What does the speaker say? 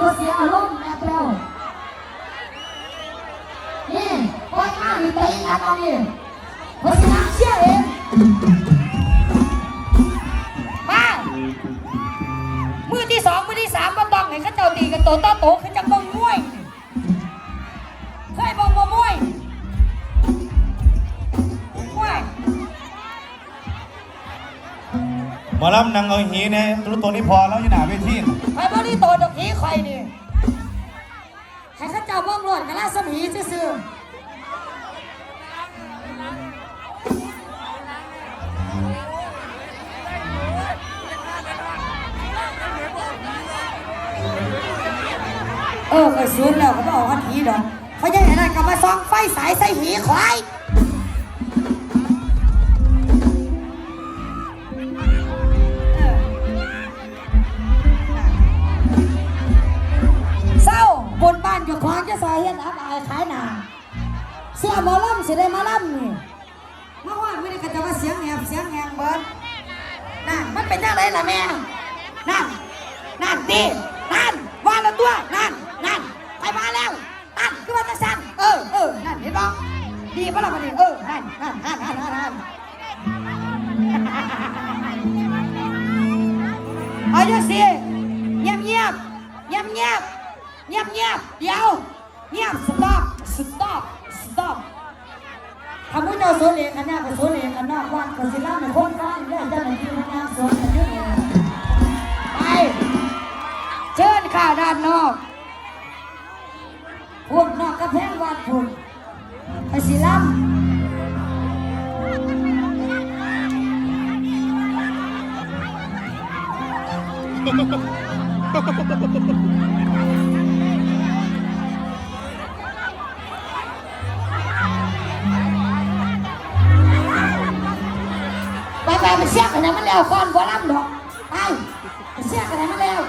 ก็เสียอารมณ์แอบแล้านี่ปล่อยมาอีกตีกันตอนนี้เพราะฉะนั้นเชื่อเองมามือที่สองมือที่สามมาต้องให้เข้าเจ้าตีกันโตโตโตขึ้นจัง อลำนางเอาหีเนี่ยรู้ตัวนี้พอแล้วอยี่หนาเวทีน่ะไอ้บ่นี่โตดอกหีข่อยนี่ให้เข้าเจ้าบ้องรวดกันละสมีซื่อเออเคยซื้อแล้วเขาบอกว่าหีดอกเขายังไงนั่นก็มาซองไฟสายใส่หีควาย เฮ็ดอับอายขายหนาเสียหมอลำสิได้มาลำนี่มาว่าไม่ได้กระจะว่าเสียงแหบเสียงแหงเบิดนั่นมันเป็นจังไรล่ะแม่นั่นนั่นดินั่นว่าล้วตัวนั่นนั่นไปมาแล้วนั่นคือว่าจะสั่นเออเออนั่นเห็นบ้ดีปะล่ะมันนี่เออนั่นนั่นนั่นนั่นนั่นเอาอยู่สิเงียบเงียบเงียบเงียบเงียบเงียบเดี๋ยว เงียบ stop stop stop ทำให้เจ้าโซเลกันเนี่ยกับโซเลกันนอกวันกับศิลาเป็นคนก้อนเนี่ยเจ้าหน้าที่พนักงานสวนกันเยอะเลยไปเชิญข่าด้านนอกพวกนอกกระแพงวัดพุ่นไปสิลัมไปไป กันไหนมันแล้วก่อนบ่ลำดอก ไปเสียกันไหนมันแล้ว